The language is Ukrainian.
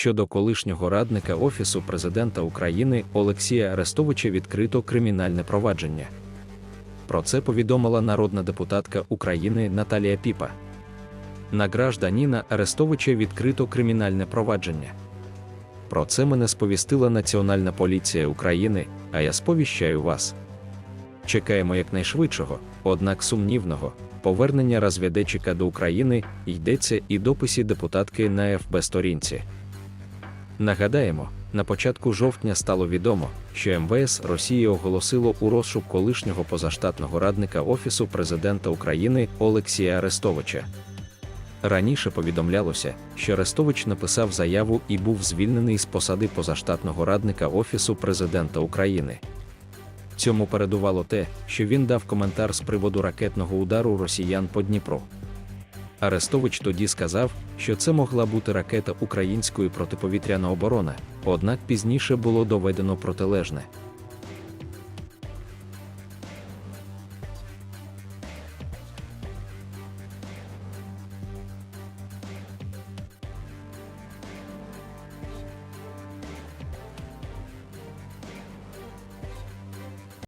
щодо колишнього радника Офісу президента України Олексія Арестовича відкрито кримінальне провадження. Про це повідомила народна депутатка України Наталія Піпа. На гражданина Арестовича відкрито кримінальне провадження. Про це мене сповістила Національна поліція України, а я сповіщаю вас. Чекаємо якнайшвидшого, однак сумнівного, повернення розвідчика до України йдеться і дописі депутатки на ФБ сторінці. Нагадаємо, на початку жовтня стало відомо, що МВС Росії оголосило у розшук колишнього позаштатного радника Офісу президента України Олексія Арестовича. Раніше повідомлялося, що Арестович написав заяву і був звільнений з посади позаштатного радника Офісу президента України. Цьому передувало те, що він дав коментар з приводу ракетного удару росіян по Дніпру. Арестович тоді сказав, що це могла бути ракета української протиповітряна оборона, однак пізніше було доведено протилежне.